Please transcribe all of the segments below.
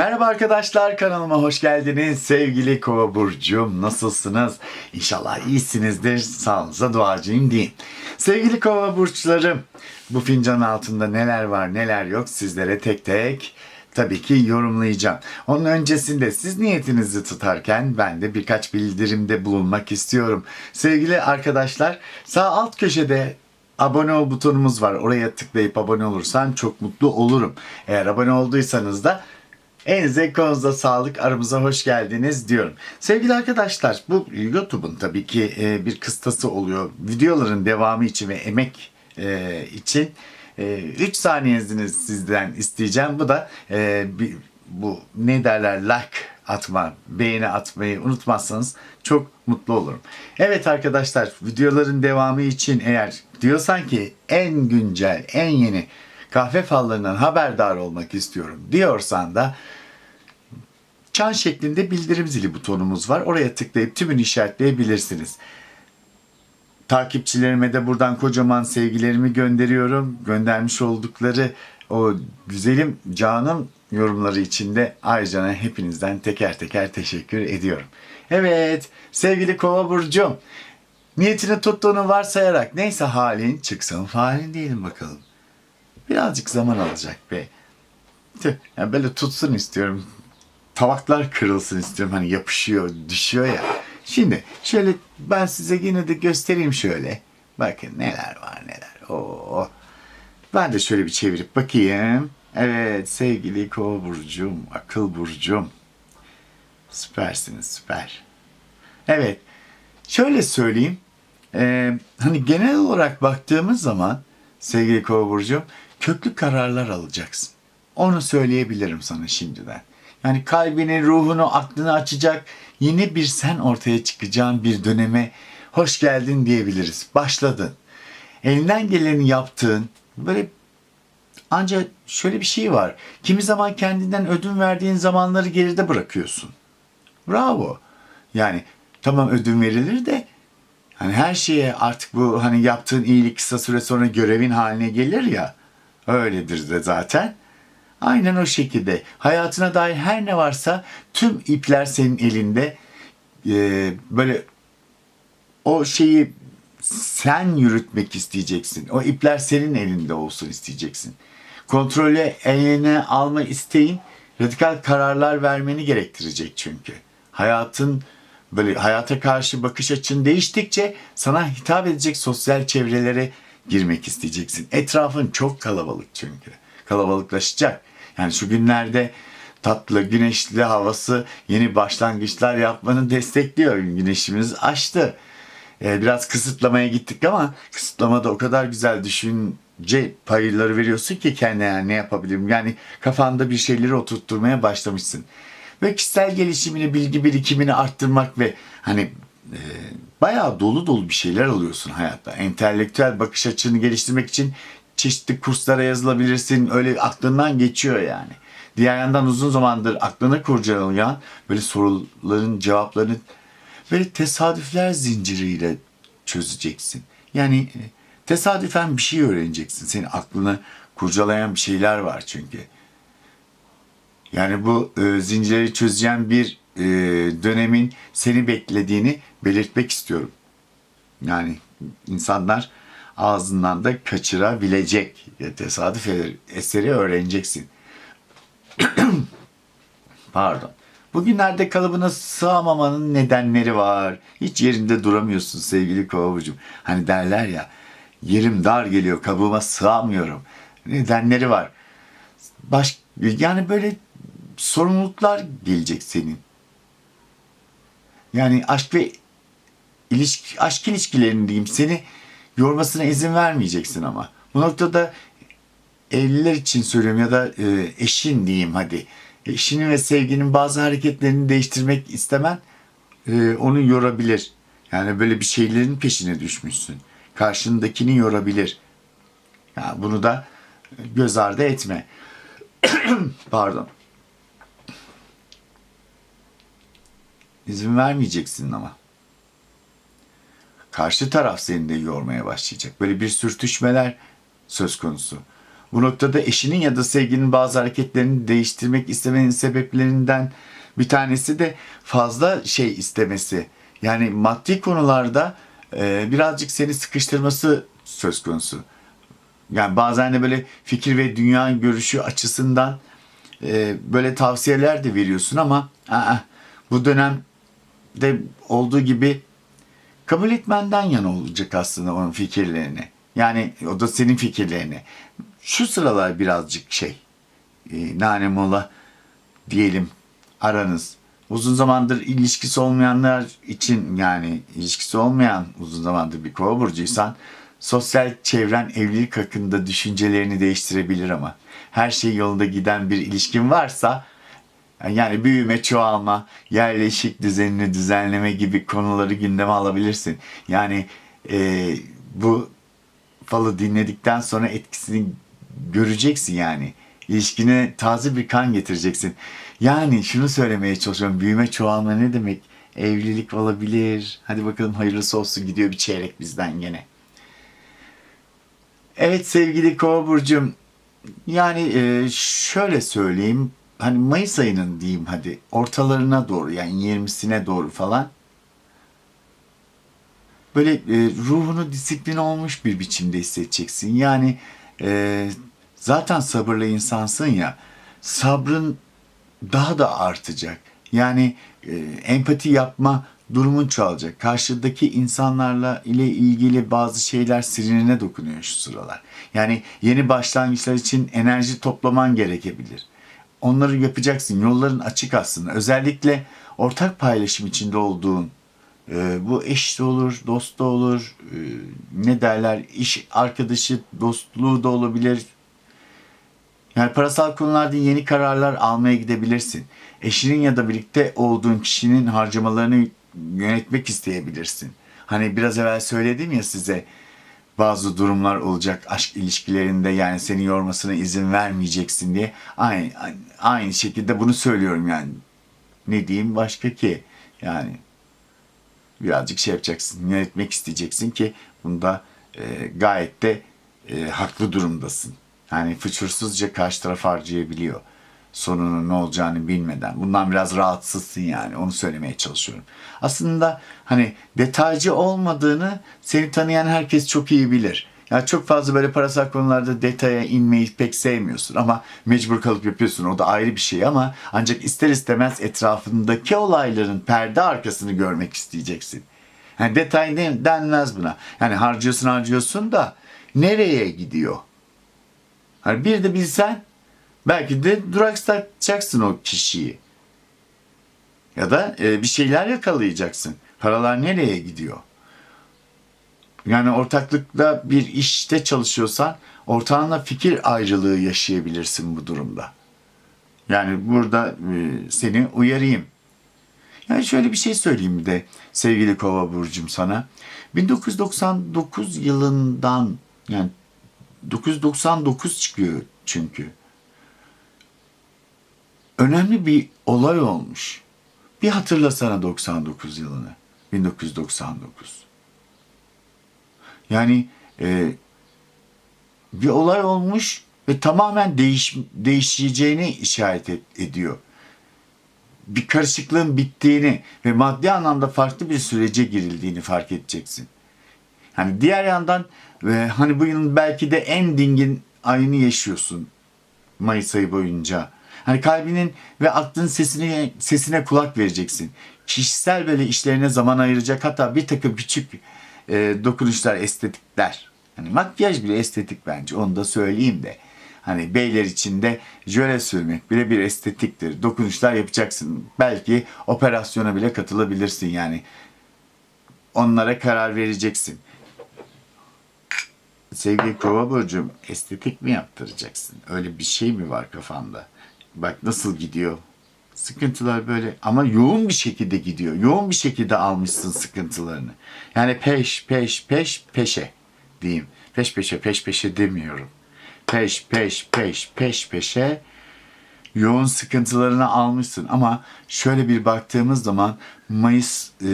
Merhaba arkadaşlar kanalıma hoş geldiniz. Sevgili Kova Burcu'm nasılsınız? İnşallah iyisinizdir. Sağlığınıza duacıyım diyeyim. Sevgili Kova Burçlarım bu fincanın altında neler var neler yok sizlere tek tek tabii ki yorumlayacağım. Onun öncesinde siz niyetinizi tutarken ben de birkaç bildirimde bulunmak istiyorum. Sevgili arkadaşlar sağ alt köşede abone ol butonumuz var. Oraya tıklayıp abone olursan çok mutlu olurum. Eğer abone olduysanız da Elinize kolunuza sağlık aramıza hoş geldiniz diyorum. Sevgili arkadaşlar bu YouTube'un tabii ki e, bir kıstası oluyor. Videoların devamı için ve emek e, için 3 saniyenizi sizden isteyeceğim. Bu da e, bu ne derler like atma, beğeni atmayı unutmazsanız çok mutlu olurum. Evet arkadaşlar videoların devamı için eğer diyorsan ki en güncel, en yeni kahve fallarından haberdar olmak istiyorum diyorsan da çan şeklinde bildirim zili butonumuz var. Oraya tıklayıp tümünü işaretleyebilirsiniz. Takipçilerime de buradan kocaman sevgilerimi gönderiyorum. Göndermiş oldukları o güzelim canım yorumları için de ayrıca hepinizden teker teker teşekkür ediyorum. Evet sevgili Kova Burcu'm niyetini tuttuğunu varsayarak neyse halin çıksın falin diyelim bakalım. Birazcık zaman alacak be. Yani böyle tutsun istiyorum. Tabaklar kırılsın istiyorum. Hani yapışıyor, düşüyor ya. Şimdi şöyle ben size yine de göstereyim şöyle. Bakın neler var neler. Oo. Ben de şöyle bir çevirip bakayım. Evet sevgili kova burcum, akıl burcum. Süpersiniz süper. Evet şöyle söyleyeyim. Ee, hani genel olarak baktığımız zaman sevgili kova burcum köklü kararlar alacaksın. Onu söyleyebilirim sana şimdiden. Yani kalbini, ruhunu, aklını açacak yeni bir sen ortaya çıkacağın bir döneme hoş geldin diyebiliriz. Başladın. Elinden geleni yaptığın böyle ancak şöyle bir şey var. Kimi zaman kendinden ödün verdiğin zamanları geride bırakıyorsun. Bravo. Yani tamam ödün verilir de hani her şeye artık bu hani yaptığın iyilik kısa süre sonra görevin haline gelir ya. Öyledir de zaten. Aynen o şekilde. Hayatına dair her ne varsa tüm ipler senin elinde. Ee, böyle o şeyi sen yürütmek isteyeceksin. O ipler senin elinde olsun isteyeceksin. Kontrolü eline alma isteğin radikal kararlar vermeni gerektirecek çünkü. Hayatın böyle hayata karşı bakış açın değiştikçe sana hitap edecek sosyal çevrelere girmek isteyeceksin. Etrafın çok kalabalık çünkü. Kalabalıklaşacak. Yani şu günlerde tatlı, güneşli havası yeni başlangıçlar yapmanı destekliyor. Güneşimiz açtı. Ee, biraz kısıtlamaya gittik ama kısıtlamada o kadar güzel düşünce payları veriyorsun ki kendine yani ne yapabilirim. Yani kafanda bir şeyleri oturtturmaya başlamışsın. Ve kişisel gelişimini, bilgi birikimini arttırmak ve hani e, bayağı dolu dolu bir şeyler alıyorsun hayatta. Entelektüel bakış açını geliştirmek için çeşitli kurslara yazılabilirsin. Öyle aklından geçiyor yani. Diğer yandan uzun zamandır aklını kurcalayan böyle soruların cevaplarını böyle tesadüfler zinciriyle çözeceksin. Yani e, tesadüfen bir şey öğreneceksin. Senin aklını kurcalayan bir şeyler var çünkü. Yani bu e, zincirleri çözeceğin bir e, dönemin seni beklediğini belirtmek istiyorum. Yani insanlar ağzından da kaçırabilecek tesadüf eseri öğreneceksin. Pardon. Bugünlerde kalıbına sığamamanın nedenleri var. Hiç yerinde duramıyorsun sevgili kovavucum. Hani derler ya yerim dar geliyor kabuğuma sığamıyorum. Nedenleri var. Baş, yani böyle sorumluluklar gelecek senin. Yani aşk ve ilişki, aşk ilişkilerinin diyeyim seni yormasına izin vermeyeceksin ama. Bu noktada evliler için söylüyorum ya da e, eşin diyeyim hadi. Eşinin ve sevginin bazı hareketlerini değiştirmek istemen e, onu yorabilir. Yani böyle bir şeylerin peşine düşmüşsün. Karşındakini yorabilir. Ya bunu da göz ardı etme. Pardon. İzin vermeyeceksin ama. Karşı taraf seni de yormaya başlayacak. Böyle bir sürtüşmeler söz konusu. Bu noktada eşinin ya da sevgilinin bazı hareketlerini değiştirmek istemenin sebeplerinden bir tanesi de fazla şey istemesi. Yani maddi konularda e, birazcık seni sıkıştırması söz konusu. Yani bazen de böyle fikir ve dünya görüşü açısından e, böyle tavsiyeler de veriyorsun ama aa, bu dönemde olduğu gibi kabul etmenden yana olacak aslında onun fikirlerini. Yani o da senin fikirlerini. Şu sıralar birazcık şey e, nane mola diyelim aranız. Uzun zamandır ilişkisi olmayanlar için yani ilişkisi olmayan uzun zamandır bir kova burcuysan sosyal çevren evlilik hakkında düşüncelerini değiştirebilir ama her şey yolunda giden bir ilişkin varsa yani büyüme, çoğalma, yerleşik düzenini düzenleme gibi konuları gündeme alabilirsin. Yani e, bu falı dinledikten sonra etkisini göreceksin yani. İlişkine taze bir kan getireceksin. Yani şunu söylemeye çalışıyorum. Büyüme, çoğalma ne demek? Evlilik olabilir. Hadi bakalım hayırlısı olsun gidiyor bir çeyrek bizden gene. Evet sevgili Kova burcum. Yani e, şöyle söyleyeyim. Hani Mayıs ayının diyeyim hadi ortalarına doğru yani 20'sine doğru falan böyle e, ruhunu disiplin olmuş bir biçimde hissedeceksin. Yani e, zaten sabırlı insansın ya sabrın daha da artacak. Yani e, empati yapma durumun çoğalacak. Karşıdaki insanlarla ile ilgili bazı şeyler sinirine dokunuyor şu sıralar. Yani yeni başlangıçlar için enerji toplaman gerekebilir. Onları yapacaksın. Yolların açık aslında. Özellikle ortak paylaşım içinde olduğun e, bu eş de olur, dost da olur, e, ne derler, iş arkadaşı, dostluğu da olabilir. Yani parasal konularda yeni kararlar almaya gidebilirsin. Eşinin ya da birlikte olduğun kişinin harcamalarını yönetmek isteyebilirsin. Hani biraz evvel söyledim ya size bazı durumlar olacak aşk ilişkilerinde yani seni yormasına izin vermeyeceksin diye. Aynı, aynı şekilde bunu söylüyorum yani. Ne diyeyim başka ki? Yani birazcık şey yapacaksın, yönetmek isteyeceksin ki bunda e, gayet de e, haklı durumdasın. Yani fıçırsızca karşı taraf harcayabiliyor. Sonunun ne olacağını bilmeden. Bundan biraz rahatsızsın yani. Onu söylemeye çalışıyorum. Aslında hani detaycı olmadığını seni tanıyan herkes çok iyi bilir. Ya çok fazla böyle parasal konularda detaya inmeyi pek sevmiyorsun ama mecbur kalıp yapıyorsun. O da ayrı bir şey ama ancak ister istemez etrafındaki olayların perde arkasını görmek isteyeceksin. Yani detay denmez buna. Yani harcıyorsun harcıyorsun da nereye gidiyor? Hani bir de bilsen belki de duraksatacaksın o kişiyi. Ya da e, bir şeyler yakalayacaksın. Paralar nereye gidiyor? Yani ortaklıkla bir işte çalışıyorsan ortağınla fikir ayrılığı yaşayabilirsin bu durumda. Yani burada e, seni uyarayım. Yani şöyle bir şey söyleyeyim de sevgili Kova burcum sana. 1999 yılından yani 999 çıkıyor çünkü. Önemli bir olay olmuş. Bir hatırlasana 99 yılını. 1999. Yani e, bir olay olmuş ve tamamen değiş, değişeceğini işaret et, ediyor. Bir karışıklığın bittiğini ve maddi anlamda farklı bir sürece girildiğini fark edeceksin. Hani diğer yandan ve hani bu yılın belki de en dingin ayını yaşıyorsun Mayıs ayı boyunca. Hani kalbinin ve aklının sesine, sesine kulak vereceksin. Kişisel böyle işlerine zaman ayıracak hatta bir takım küçük e, dokunuşlar, estetikler. Hani makyaj bile estetik bence onu da söyleyeyim de. Hani beyler için de jöle sürmek bile bir estetiktir. Dokunuşlar yapacaksın. Belki operasyona bile katılabilirsin yani. Onlara karar vereceksin. Sevgili Kova burcum estetik mi yaptıracaksın? Öyle bir şey mi var kafanda? Bak nasıl gidiyor. Sıkıntılar böyle ama yoğun bir şekilde gidiyor. Yoğun bir şekilde almışsın sıkıntılarını. Yani peş peş peş peşe diyeyim. Peş peşe peş peşe demiyorum. Peş peş peş peş peşe yoğun sıkıntılarını almışsın ama şöyle bir baktığımız zaman Mayıs e,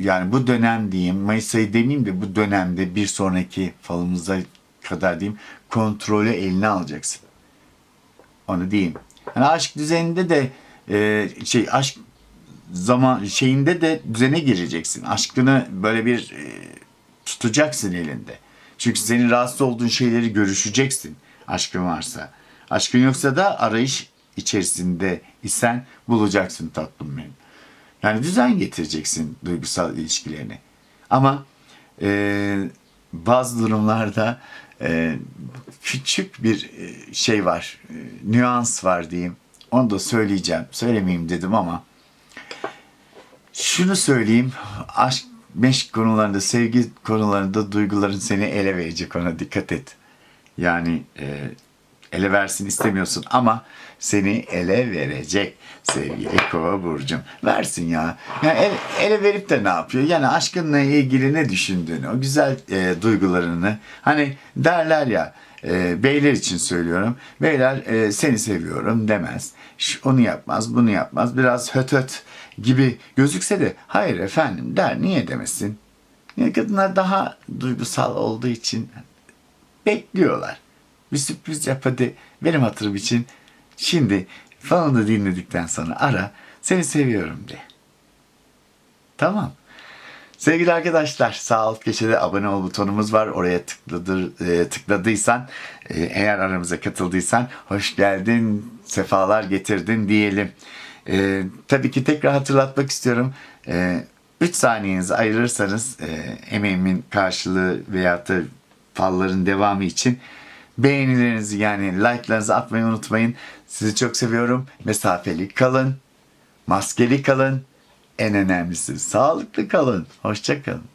yani bu dönem diyeyim Mayıs ayı demeyeyim de bu dönemde bir sonraki falımıza kadar diyeyim kontrolü eline alacaksın. Onu diyeyim. Yani aşk düzeninde de e, şey aşk zaman şeyinde de düzene gireceksin. Aşkını böyle bir e, tutacaksın elinde. Çünkü senin rahatsız olduğun şeyleri görüşeceksin. Aşkın varsa. Aşkın yoksa da arayış içerisinde isen bulacaksın tatlım benim. Yani düzen getireceksin duygusal ilişkilerine. Ama e, bazı durumlarda e, küçük bir e, şey var, e, nüans var diyeyim. Onu da söyleyeceğim. Söylemeyeyim dedim ama şunu söyleyeyim. Aşk, meşk konularında, sevgi konularında duyguların seni ele verecek ona dikkat et. Yani e, ele versin istemiyorsun ama seni ele verecek sevgili kova burcum. Versin ya. Yani ele, ele verip de ne yapıyor? Yani aşkınla ilgili ne düşündüğünü, o güzel e, duygularını. Hani derler ya, e, beyler için söylüyorum. Beyler e, seni seviyorum demez. Onu yapmaz, bunu yapmaz. Biraz höt höt gibi gözükse de hayır efendim der. Niye demesin? Yani kadınlar daha duygusal olduğu için bekliyorlar. Bir sürpriz yap hadi benim hatırım için. Şimdi falan da dinledikten sonra ara seni seviyorum de. Tamam. Sevgili arkadaşlar sağ alt köşede abone ol butonumuz var. Oraya tıkladır, e, tıkladıysan e, eğer aramıza katıldıysan hoş geldin, sefalar getirdin diyelim. E, tabii ki tekrar hatırlatmak istiyorum. 3 saniyenizi ayırırsanız e, emeğimin karşılığı veyahut da falların devamı için beğenilerinizi yani like'larınızı atmayı unutmayın. Sizi çok seviyorum. Mesafeli kalın. Maskeli kalın. En önemlisi sağlıklı kalın. Hoşça kalın.